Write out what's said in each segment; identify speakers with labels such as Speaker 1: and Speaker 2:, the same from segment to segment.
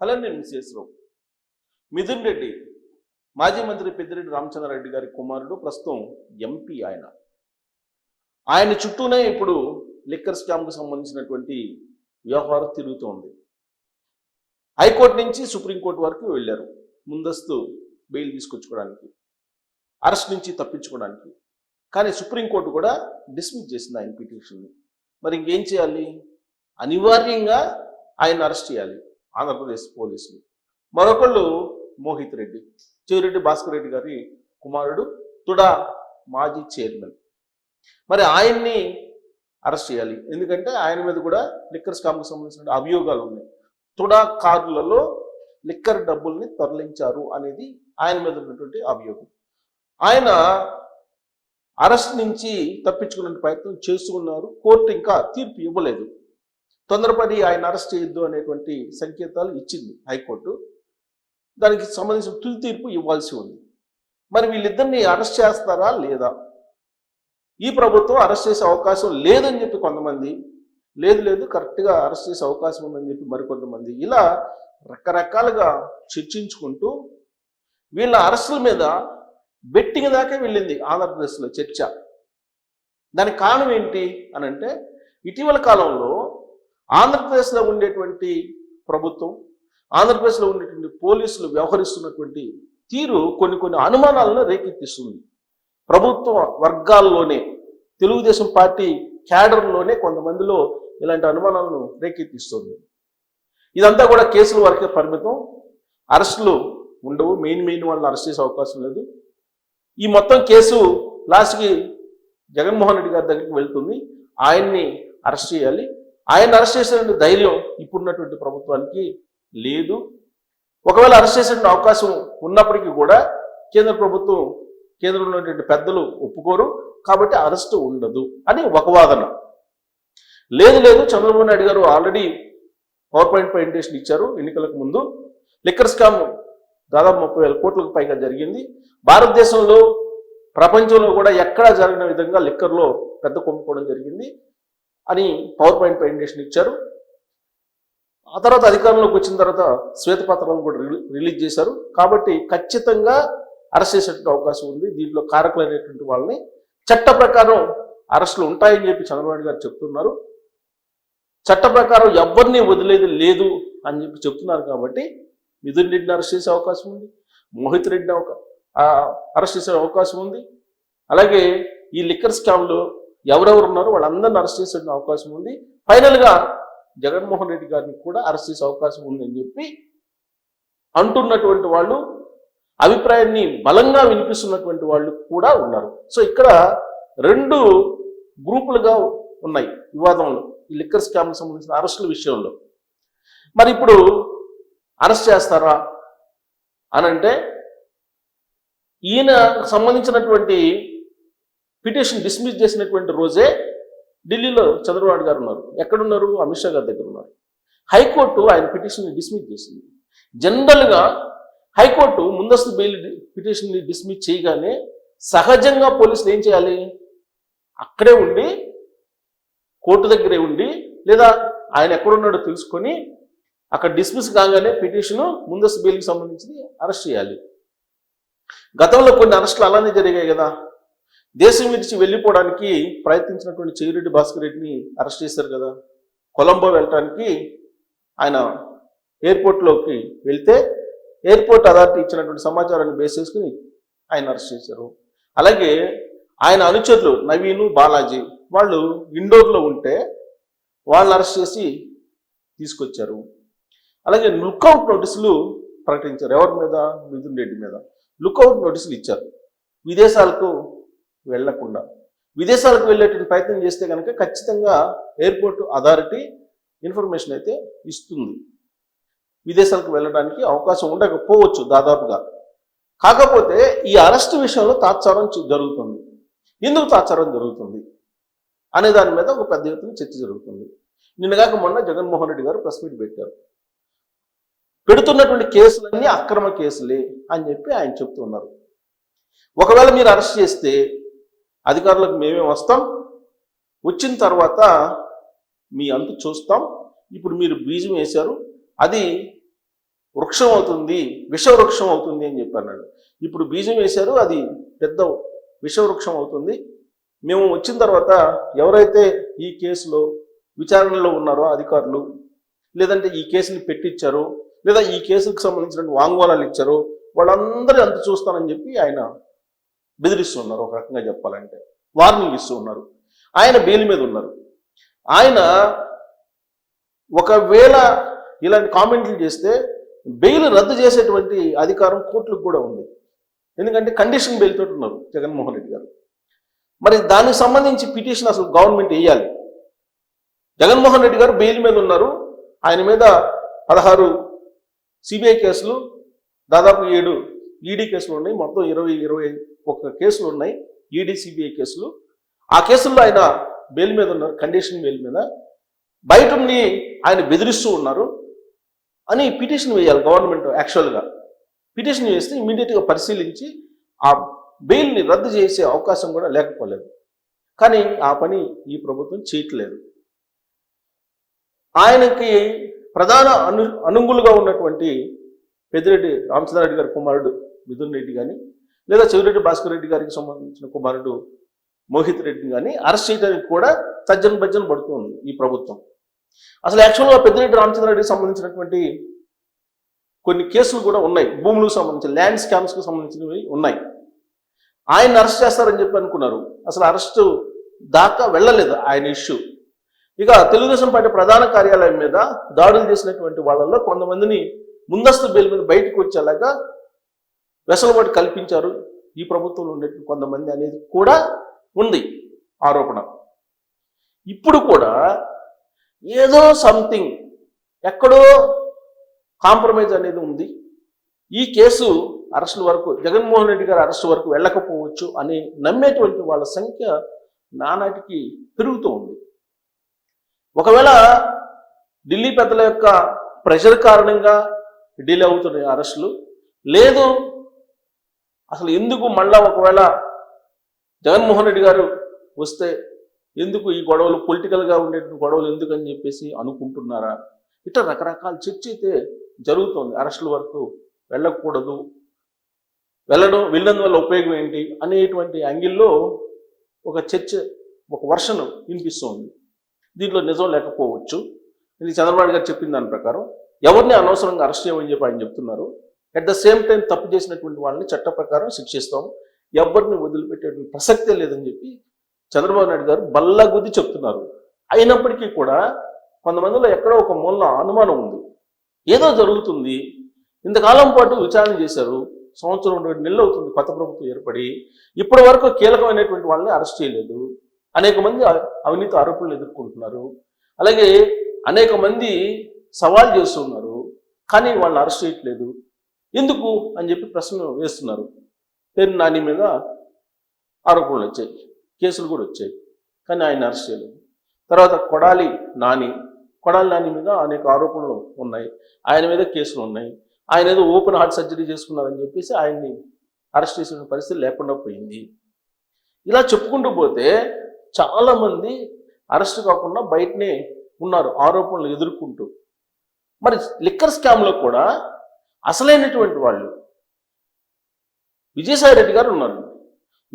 Speaker 1: అలానే నేను విశ్వేశ్వరరావు మిథున్ రెడ్డి మాజీ మంత్రి పెద్దిరెడ్డి రామచంద్రారెడ్డి గారి కుమారుడు ప్రస్తుతం ఎంపీ ఆయన. ఆయన చుట్టూనే ఇప్పుడు లిక్కర్ స్కామ్కు సంబంధించినటువంటి వ్యవహారం తిరుగుతోంది హైకోర్టు నుంచి సుప్రీంకోర్టు వరకు వెళ్ళారు. ముందస్తు బెయిల్ తీసుకొచ్చుకోవడానికి అరెస్ట్ నుంచి తప్పించుకోవడానికి. కానీ సుప్రీంకోర్టు కూడా డిస్మిస్ చేసింది ఆయన పిటిషన్ని. మరి ఇంకేం చేయాలి? అనివార్యంగా ఆయన అరెస్ట్ చేయాలి. ఆంధ్రప్రదేశ్ పోలీసులు. మరొకళ్ళు మోహిత్ రెడ్డి చెవిరెడ్డి భాస్కర్ రెడ్డి గారి కుమారుడు తుడా మాజీ చైర్మన్. మరి ఆయన్ని అరెస్ట్ చేయాలి. ఎందుకంటే ఆయన మీద కూడా లిక్కర్ స్కామ్కి సంబంధించిన అభియోగాలు ఉన్నాయి. తుడా కార్డులలో లిక్కర్ డబ్బుల్ని తరలించారు అనేది ఆయన మీద ఉన్నటువంటి అభియోగం. ఆయన అరెస్ట్ నుంచి తప్పించుకునే ప్రయత్నం చేస్తున్నారు కోర్టు ఇంకా తీర్పు ఇవ్వలేదు. తొందరపడి ఆయన అరెస్ట్ చేయొద్దు అనేటువంటి సంకేతాలు ఇచ్చింది హైకోర్టు. దానికి సంబంధించిన తుది తీర్పు ఇవ్వాల్సి ఉంది. మరి వీళ్ళిద్దరిని అరెస్ట్ చేస్తారా లేదా? ఈ ప్రభుత్వం అరెస్ట్ చేసే అవకాశం లేదని చెప్పి కొంతమంది లేదు లేదు కరెక్ట్గా అరెస్ట్ చేసే అవకాశం ఉందని చెప్పి మరికొంతమంది ఇలా రకరకాలుగా చర్చించుకుంటూ వీళ్ళ అరెస్టుల మీద బెట్టింగ్ దాకా వెళ్ళింది ఆంధ్రప్రదేశ్లో చర్చ. దానికి కారణం ఏంటి అని అంటే ఇటీవల కాలంలో ఆంధ్రప్రదేశ్లో ఉండేటువంటి ప్రభుత్వం ఆంధ్రప్రదేశ్లో ఉండేటువంటి పోలీసులు వ్యవహరిస్తున్నటువంటి తీరు కొన్ని కొన్ని అనుమానాలను రేకెత్తిస్తుంది. ప్రభుత్వ వర్గాల్లోనే తెలుగుదేశం పార్టీ క్యాడర్లోనే కొంతమందిలో ఇలాంటి అనుమానాలను రేకెత్తిస్తుంది. ఇదంతా కూడా కేసుల వరకే పరిమితం. అరెస్టులు ఉండవు. మెయిన్ మెయిన్ వాళ్ళని అరెస్ట్ చేసే అవకాశం లేదు. ఈ మొత్తం కేసు లాస్ట్కి జగన్మోహన్ రెడ్డి గారి దగ్గరికి వెళ్తుంది. ఆయన్ని అరెస్ట్ చేయాలి. ఆయన అరెస్ట్ చేసే ధైర్యం ఇప్పుడున్నటువంటి ప్రభుత్వానికి లేదు. ఒకవేళ అరెస్ట్ చేసే అవకాశం ఉన్నప్పటికీ కూడా కేంద్ర ప్రభుత్వం కేంద్రంలో ఉన్నటువంటి పెద్దలు ఒప్పుకోరు. కాబట్టి అరెస్ట్ ఉండదు అని ఒక వాదన. లేదు లేదు చంద్రబాబు నాయుడు గారు ఆల్రెడీ పవర్ పాయింట్ ప్రజెంటేషన్ ఇచ్చారు ఎన్నికలకు ముందు. లిక్కర్ స్కామ్ దాదాపు ముప్పై వేల కోట్లకు పైగా జరిగింది. భారతదేశంలో ప్రపంచంలో కూడా ఎక్కడా జరిగిన విధంగా లిక్కర్లో పెద్ద కొమ్ముకోవడం జరిగింది. అని పవర్ పాయింట్ ప్రజెంటేషన్ ఇచ్చారు. ఆ తర్వాత అధికారంలోకి వచ్చిన తర్వాత శ్వేతపత్రాలను కూడా రిలీ- రిలీజ్ చేశారు. కాబట్టి ఖచ్చితంగా అరెస్ట్ చేసేటువంటి అవకాశం ఉంది. దీంట్లో కారకులైనటువంటి వాళ్ళని చట్ట ప్రకారం అరెస్టులు ఉంటాయని చెప్పి చంద్రబాబు గారు చెప్తున్నారు. చట్ట ప్రకారం ఎవరిని వదిలేది లేదు అని చెప్పి చెప్తున్నారు కాబట్టి మిథున్ రెడ్డిని అరెస్ట్ చేసే అవకాశం ఉంది. మోహిత్ రెడ్డిని అరెస్ట్ చేసే అవకాశం ఉంది. అలాగే ఈ లిక్కర్ స్కామ్లో ఎవరెవరు ఉన్నారో వాళ్ళందరిని అరెస్ట్ చేసే అవకాశం ఉంది. ఫైనల్గా జగన్మోహన్ రెడ్డి గారిని కూడా అరెస్ట్ చేసే అవకాశం ఉంది అని చెప్పి అంటున్నటువంటి వాళ్ళు అభిప్రాయాన్ని బలంగా వినిపిస్తున్నటువంటి వాళ్ళు కూడా ఉన్నారు. సో ఇక్కడ రెండు గ్రూపులుగా ఉన్నాయి వివాదంలో ఈ లిక్కర్ స్కామ్కి సంబంధించిన అరెస్టుల విషయంలో. మరి ఇప్పుడు అరెస్ట్ చేస్తారా అని అంటే ఈయన సంబంధించినటువంటి పిటిషన్ డిస్మిస్ చేసినటువంటి రోజే ఢిల్లీలో చంద్రబాబు గారు ఉన్నారు. ఎక్కడున్నారు? అమిత్ షా గారి దగ్గర ఉన్నారు. హైకోర్టు ఆయన పిటిషన్ని డిస్మిస్ చేసింది. జనరల్గా హైకోర్టు ముందస్తు బెయిల్ పిటిషన్ని డిస్మిస్ చేయగానే సహజంగా పోలీసులు ఏం చేయాలి? అక్కడే ఉండి కోర్టు దగ్గరే ఉండి లేదా ఆయన ఎక్కడున్నాడో తెలుసుకొని అక్కడ డిస్మిస్ కాగానే పిటిషన్ ముందస్తు బెయిల్కి సంబంధించి అరెస్ట్ చేయాలి. గతంలో కొన్ని అరెస్టులు అలానే జరిగాయి కదా. దేశం విడిచి వెళ్ళిపోవడానికి ప్రయత్నించినటువంటి చెవిరెడ్డి భాస్కర్ రెడ్డిని అరెస్ట్ చేశారు కదా. కొలంబో వెళ్ళటానికి ఆయన ఎయిర్పోర్ట్లోకి వెళ్తే ఎయిర్పోర్ట్ అథారిటీ ఇచ్చినటువంటి సమాచారాన్ని బేస్ చేసుకుని ఆయన అరెస్ట్ చేశారు. అలాగే ఆయన అనుచరులు నవీను బాలాజీ వాళ్ళు ఇండోర్లో ఉంటే వాళ్ళని అరెస్ట్ చేసి తీసుకొచ్చారు. అలాగే లుక్అవుట్ నోటీసులు ప్రకటించారు. ఎవరి మీద? మిథున్ రెడ్డి మీద. లుక్అవుట్ నోటీసులు ఇచ్చారు. విదేశాలకు వెళ్ళకుండా విదేశాలకు వెళ్ళేటువంటి ప్రయత్నం చేస్తే కనుక ఖచ్చితంగా ఎయిర్పోర్ట్ అథారిటీ ఇన్ఫర్మేషన్ అయితే ఇస్తుంది. విదేశాలకు వెళ్ళడానికి అవకాశం ఉండకపోవచ్చు దాదాపుగా. కాకపోతే ఈ అరెస్ట్ విషయంలో తాత్సారం జరుగుతుంది. ఎందుకు తాత్సారం జరుగుతుంది? అనే దాని మీద ఒక పెద్ద ఎత్తున చర్చ జరుగుతుంది. నిన్నగాక మొన్న జగన్మోహన్ రెడ్డి గారు ప్రెస్ మీట్ పెట్టారు. పెడుతున్నటువంటి కేసులన్నీ అక్రమ కేసులే అని చెప్పి ఆయన చెప్తున్నారు. ఒకవేళ మీరు అరెస్ట్ చేస్తే అధికారులకు మేమే వస్తాం. వచ్చిన తర్వాత మీ అంతు చూస్తాం. ఇప్పుడు మీరు బీజం వేశారు. అది వృక్షం అవుతుంది విషవృక్షం అవుతుంది అని చెప్పాను ఇప్పుడు బీజం వేశారు అది పెద్ద విషవృక్షం అవుతుంది. మేము వచ్చిన తర్వాత ఎవరైతే ఈ కేసులో విచారణలో ఉన్నారో అధికారులు లేదంటే ఈ కేసుని పెట్టించారో లేదా ఈ కేసుకు సంబంధించిన వాంగ్మూలాలు ఇచ్చారో వాళ్ళందరూ ఎంత చూస్తానని చెప్పి ఆయన బెదిరిస్తున్నారు. ఒక రకంగా చెప్పాలంటే వార్నింగ్ ఇస్తూ ఉన్నారు. ఆయన బెయిల్ మీద ఉన్నారు. ఆయన ఒకవేళ ఇలాంటి కామెంట్లు చేస్తే బెయిల్ రద్దు చేసేటువంటి అధికారం కోర్టులకు కూడా ఉంది. ఎందుకంటే కండిషన్ బెయిల్ తోటి ఉన్నారు జగన్మోహన్ రెడ్డి గారు. మరి దానికి సంబంధించి పిటిషన్ అసలు గవర్నమెంట్ వేయాలి. జగన్మోహన్ రెడ్డి గారు బెయిల్ మీద ఉన్నారు. ఆయన మీద పదహారు సిబిఐ కేసులు దాదాపు ఏడు ఈడీ కేసులు ఉన్నాయి. మొత్తం ఇరవై ఇరవై ఒక కేసులు ఉన్నాయి ఈడీసీబీఐ కేసులు. ఆ కేసుల్లో ఆయన బెయిల్ మీద ఉన్నారు కండిషన్ బెయిల్ మీద. బయటని ఆయన బెదిరిస్తూ ఉన్నారు అని పిటిషన్ వేయాలి గవర్నమెంట్ యాక్చువల్గా. పిటిషన్ వేస్తే ఇమీడియట్గా పరిశీలించి ఆ బెయిల్ని రద్దు చేసే అవకాశం కూడా లేకపోలేదు. కానీ ఆ పని ఈ ప్రభుత్వం చేయట్లేదు. ఆయనకి ప్రధాన అను అనుగులుగా ఉన్నటువంటి పెద్దిరెడ్డి రామచంద్రారెడ్డి గారి కుమారుడు మిథున్ రెడ్డి కానీ లేదా చెవిరెడ్డి భాస్కర్ రెడ్డి గారికి సంబంధించిన కుమారుడు మోహిత్ రెడ్డి కానీ అరెస్ట్ చేయడానికి కూడా తజ్జన భజ్జన పడుతుంది ఈ ప్రభుత్వం. అసలు యాక్చువల్గా పెద్దిరెడ్డి రామచంద్రారెడ్డికి సంబంధించినటువంటి కొన్ని కేసులు కూడా ఉన్నాయి. భూములకు సంబంధించి ల్యాండ్ స్కామ్స్కి సంబంధించినవి ఉన్నాయి. ఆయన అరెస్ట్ చేస్తారని చెప్పి అనుకున్నారు. అసలు అరెస్టు దాకా వెళ్ళలేదు ఆయన ఇష్యూ. ఇక తెలుగుదేశం పార్టీ ప్రధాన కార్యాలయం మీద దాడులు చేసినటువంటి వాళ్ళల్లో కొంతమందిని ముందస్తు బెయిల్ మీద బయటకు వచ్చేలాగా వెసలుబాటు కల్పించారు. ఈ ప్రభుత్వంలో ఉండే కొంతమంది అనేది కూడా ఉంది ఆరోపణ. ఇప్పుడు కూడా ఏదో సంథింగ్ ఎక్కడో కాంప్రమైజ్ అనేది ఉంది. ఈ కేసు అరెస్టుల వరకు జగన్మోహన్ రెడ్డి గారు అరెస్టు వరకు వెళ్ళకపోవచ్చు అని నమ్మేటువంటి వాళ్ళ సంఖ్య నానాటికి పెరుగుతూ ఉంది. ఒకవేళ ఢిల్లీ పెద్దల యొక్క ప్రెషర్ కారణంగా డిలే అవుతున్నాయి అరెస్టులు లేదు అసలు ఎందుకు మళ్ళా ఒకవేళ జగన్మోహన్ రెడ్డి గారు వస్తే ఎందుకు ఈ గొడవలు పొలిటికల్గా ఉండే గొడవలు ఎందుకని చెప్పేసి అనుకుంటున్నారా? ఇట్లా రకరకాల చర్చ అయితే జరుగుతోంది. అరెస్టుల వరకు వెళ్ళకూడదు. వెళ్ళడం వెళ్ళినందువల్ల ఉపయోగం ఏంటి అనేటువంటి యాంగిల్లో ఒక చర్చ ఒక వర్షన్ వినిపిస్తోంది. దీంట్లో నిజం లేకపోవచ్చు. ఇది చంద్రబాబు గారు చెప్పిన దాని ప్రకారం ఎవరిని అనవసరంగా అరెస్ట్ చేయమని చెప్పి ఆయన చెప్తున్నారు? అట్ ద సేమ్ టైం తప్పు చేసినటువంటి వాళ్ళని చట్ట ప్రకారం శిక్షిస్తాం. ఎవరిని వదిలిపెట్టేటువంటి ప్రసక్తే లేదని చెప్పి చంద్రబాబు నాయుడు గారు బల్లగుద్ది చెప్తున్నారు. అయినప్పటికీ కూడా కొంతమందిలో ఎక్కడో ఒక మూల అనుమానం ఉంది. ఏదో జరుగుతుంది. ఇంతకాలం పాటు విచారణ చేశారు. సంవత్సరం రెండు నెలలు అవుతుంది కొత్త ప్రభుత్వం ఏర్పడి. ఇప్పటి వరకు కీలకమైనటువంటి వాళ్ళని అరెస్ట్ చేయలేదు. అనేక మంది అవినీతి ఆరోపణలు ఎదుర్కొంటున్నారు. అలాగే అనేక మంది సవాల్ చేస్తున్నారు. కానీ వాళ్ళని అరెస్ట్ చేయట్లేదు. ఎందుకు అని చెప్పి ప్రశ్న వేస్తున్నారు. పేరు నాని మీద ఆరోపణలు వచ్చాయి. కేసులు కూడా వచ్చాయి. కానీ ఆయన అరెస్ట్ చేయలేదు. తర్వాత కొడాలి నాని కొడాలి నాని మీద అనేక ఆరోపణలు ఉన్నాయి. ఆయన మీద కేసులు ఉన్నాయి. ఆయన ఏదో ఓపెన్ హార్ట్ సర్జరీ చేసుకున్నారని చెప్పేసి ఆయన్ని అరెస్ట్ చేసిన పరిస్థితి లేకుండా పోయింది. ఇలా చెప్పుకుంటూ పోతే చాలామంది అరెస్ట్ కాకుండా బయటనే ఉన్నారు ఆరోపణలు ఎదుర్కొంటూ. మరి లిక్కర్ స్కామ్లో కూడా అసలైనటువంటి వాళ్ళు. విజయసాయి రెడ్డి గారు ఉన్నారు.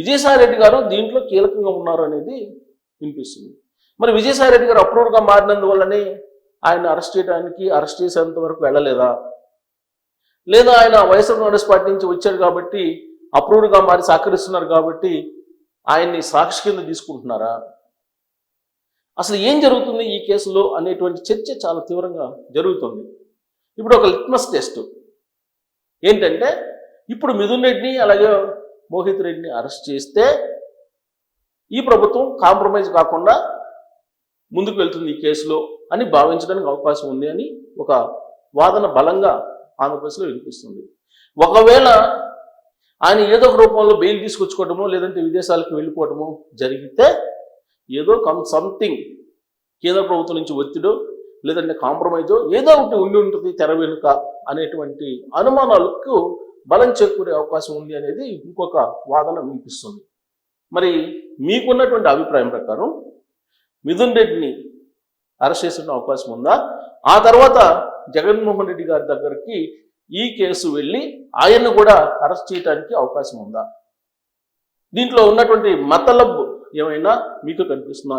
Speaker 1: విజయసాయి రెడ్డి గారు దీంట్లో కీలకంగా ఉన్నారు అనేది వినిపిస్తుంది. మరి విజయసాయి రెడ్డి గారు అప్రూవర్గా మారినందువల్లనే ఆయన అరెస్ట్ చేయడానికి అరెస్ట్ చేసేంత వరకు వెళ్ళలేదా? లేదా ఆయన వైఎస్ఆర్ కాంగ్రెస్ పార్టీ నుంచి వచ్చారు కాబట్టి అప్రూవ్డ్గా మారి సహకరిస్తున్నారు కాబట్టి ఆయన్ని సాక్షి కింద తీసుకుంటున్నారా? అసలు ఏం జరుగుతుంది ఈ కేసులో అనేటువంటి చర్చ చాలా తీవ్రంగా జరుగుతుంది. ఇప్పుడు ఒక లిట్మస్ టెస్ట్ ఏంటంటే ఇప్పుడు మిథున్ రెడ్డిని అలాగే మోహిత్ రెడ్డిని అరెస్ట్ చేస్తే ఈ ప్రభుత్వం కాంప్రమైజ్ కాకుండా ముందుకు వెళ్తుంది ఈ కేసులో అని భావించడానికి అవకాశం ఉంది అని ఒక వాదన బలంగా ఆంధ్రప్రదేశ్లో వినిపిస్తుంది. ఒకవేళ ఆయన ఏదో ఒక రూపంలో బెయిల్ తీసుకొచ్చుకోవటమో లేదంటే విదేశాలకు వెళ్ళిపోవటమో జరిగితే ఏదో కమ్ సంథింగ్ కేంద్ర ప్రభుత్వం నుంచి ఒత్తిడో లేదంటే కాంప్రమైజో ఏదో ఒకటి ఉండి ఉంటుంది తెర వెనుక అనేటువంటి అనుమానాలకు బలం చేకూరే అవకాశం ఉంది అనేది ఇంకొక వాదన వినిపిస్తుంది. మరి మీకున్నటువంటి అభిప్రాయం ప్రకారం మిథున్ రెడ్డిని అరెస్ట్ చేసిన అవకాశం ఉందా? ఆ తర్వాత జగన్మోహన్ రెడ్డి గారి దగ్గరికి ఈ కేసు వెళ్ళి ఆయన్ను కూడా అరెస్ట్ చేయడానికి అవకాశం ఉందా? దీంట్లో ఉన్నటువంటి మతలబ్ ఏమైనా మీకు కనిపిస్తుందా